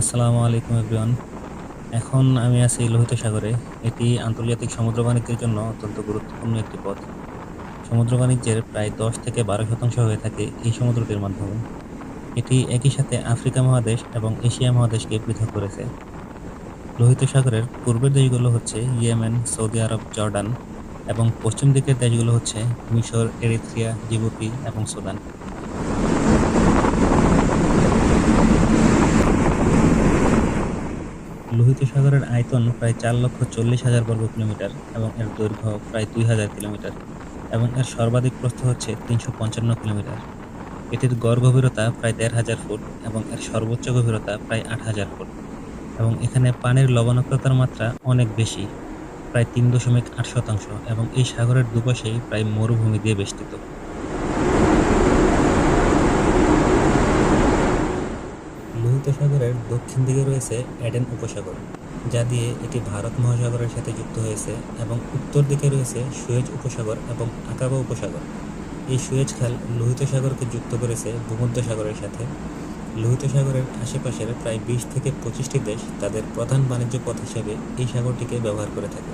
আসসালামু আলাইকুম এভরিওয়ান। এখন আমি আছি লোহিত সাগরে। এটি আন্তর্জাতিক সমুদ্র বাণিজ্যের জন্য অত্যন্ত গুরুত্বপূর্ণ একটি পথ। সমুদ্র বাণিজ্যের প্রায় দশ থেকে বারো শতাংশ হয়ে থাকে এই সমুদ্রটির মাধ্যমে। এটি একই সাথে আফ্রিকা মহাদেশ এবং এশিয়া মহাদেশকে পৃথক করেছে। লোহিত সাগরের পূর্বের দেশগুলো হচ্ছে ইয়েমেন, সৌদি আরব, জর্ডান এবং পশ্চিম দিকের দেশগুলো হচ্ছে মিশর, এরিত্রিয়া, জিবুতি এবং সুদান। লোহিত সাগরের আয়তন প্রায় চার লক্ষ চল্লিশ হাজার বর্গ কিলোমিটার এবং এর দৈর্ঘ্য প্রায় দুই হাজার কিলোমিটার এবং এর সর্বাধিক প্রস্থ হচ্ছে তিনশো পঞ্চান্ন কিলোমিটার। এটির গড় গভীরতা প্রায় দেড় হাজার ফুট এবং এর সর্বোচ্চ গভীরতা প্রায় আট হাজার ফুট। এবং এখানে পানির লবণাক্ততার মাত্রা অনেক বেশি, প্রায় তিন দশমিক আট শতাংশ এবং এই সাগরের দুপাশেই প্রায় মরুভূমি দিয়ে বেষ্টিত লোহিত সাগরের দক্ষিণ দিকে রয়েছে এডেন উপসাগর, যা দিয়ে এটি ভারত মহাসাগরের সাথে যুক্ত হয়েছে এবং উত্তর দিকে রয়েছে সুয়েজ উপসাগর এবং আকাবা উপসাগর। এই সুয়েজ খাল লোহিত সাগরকে যুক্ত করেছে ভূমধ্য সাগরের সাথে। লোহিত সাগরের আশেপাশের প্রায় বিশ থেকে পঁচিশটি দেশ তাদের প্রধান বাণিজ্য পথ হিসেবে এই সাগরটিকে ব্যবহার করে থাকে।